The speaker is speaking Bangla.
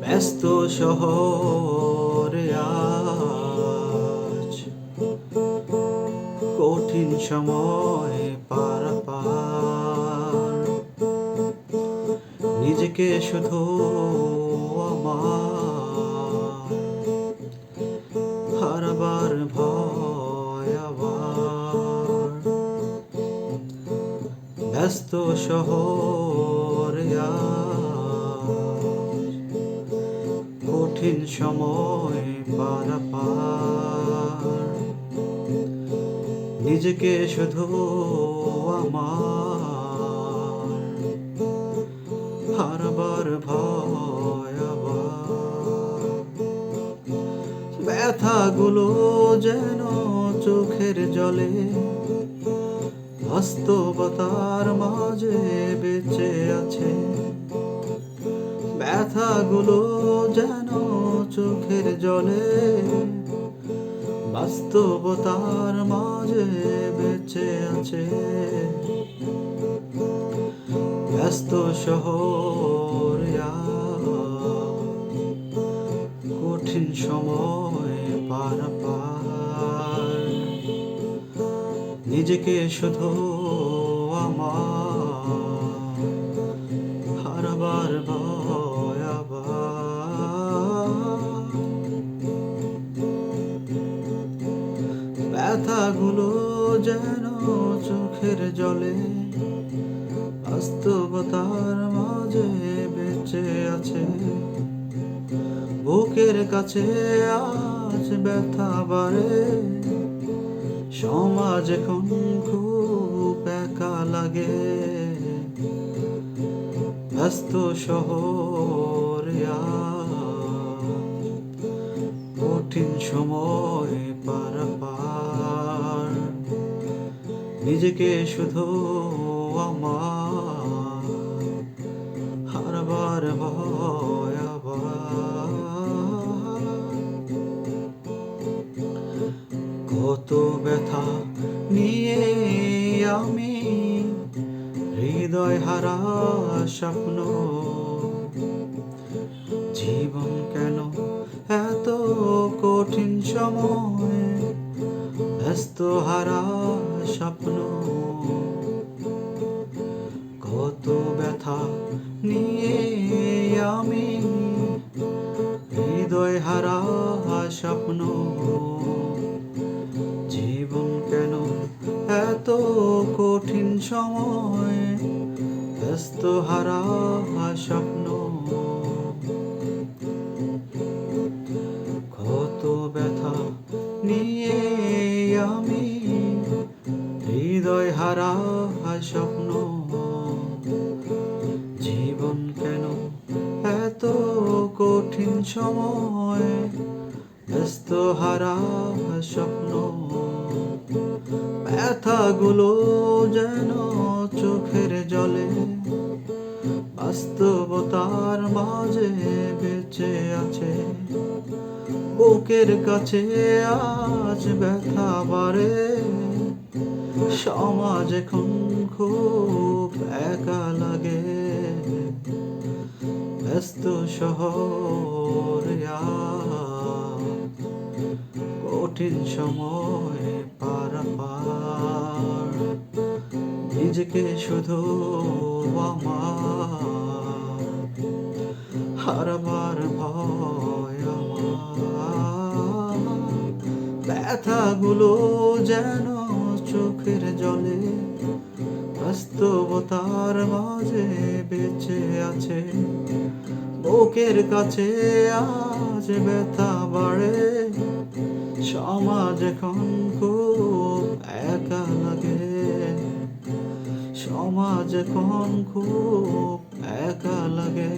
ব্যস্ত শহরে আজ কঠিন সময় পারাপার নিজেকে শুধু আমার ব্যস্ত শহরে কঠিন সময় পারাপার। নিজেকে শুধু আমার হারবার ভয় ব্যথাগুলো যেন চোখের জলে বাস্তবতার মাঝে বেঁচে আছে। ব্যথাগুলো যেন চোখের জলে। বাস্তবতার মাঝে বেঁচে আছে। ব্যস্ত শহর কঠিন সময় নিজেকে শুধু আমার, হারবার ব্যথাগুলো যেন চোখের জলে, বাস্তবতার মাঝে বেঁচে আছে। বুকের কাছে আজ ব্যথা বাড়ে। সমাজ এখন খুব একা লাগে। ব্যস্ত শহর কঠিন সময় পারাপার নিজেকে শুধু আমার, হারবার ভয় হৃদয় হারা স্বপ্ন। জীবন কেন এত কঠিন সময়? ব্যস্ত হারা স্বপ্ন। কত ব্যথা নিয়ে আমি হৃদয় হারা স্বপ্ন। ব্যস্ত হারা স্বপ্ন। কত ব্যথা নিয়ে আমি হৃদয় হারা স্বপ্ন। জীবন কেন এত কঠিন সময়? ব্যস্ত হারা স্বপ্ন। ব্যথাগুলো যেন চোখের জলে বাস্তবতার মাঝে বেঁচে আছে। বুকের কাছে আজ ব্যথা বাড়ে। সমাজ এখন খুব একা লাগে। ব্যস্ত শহর কঠিন সময় পারাপার। নিজেকে শুধু আমার হারবার ভয় ব্যথাগুলো যেন চোখের জলে বাস্তবতার মাঝে বেঁচে আছে। বুকের কাছে আজ ব্যথা বাড়ে। সমাজ এখন খুব একা লাগে। সমাজ এখন খুব একা লাগে।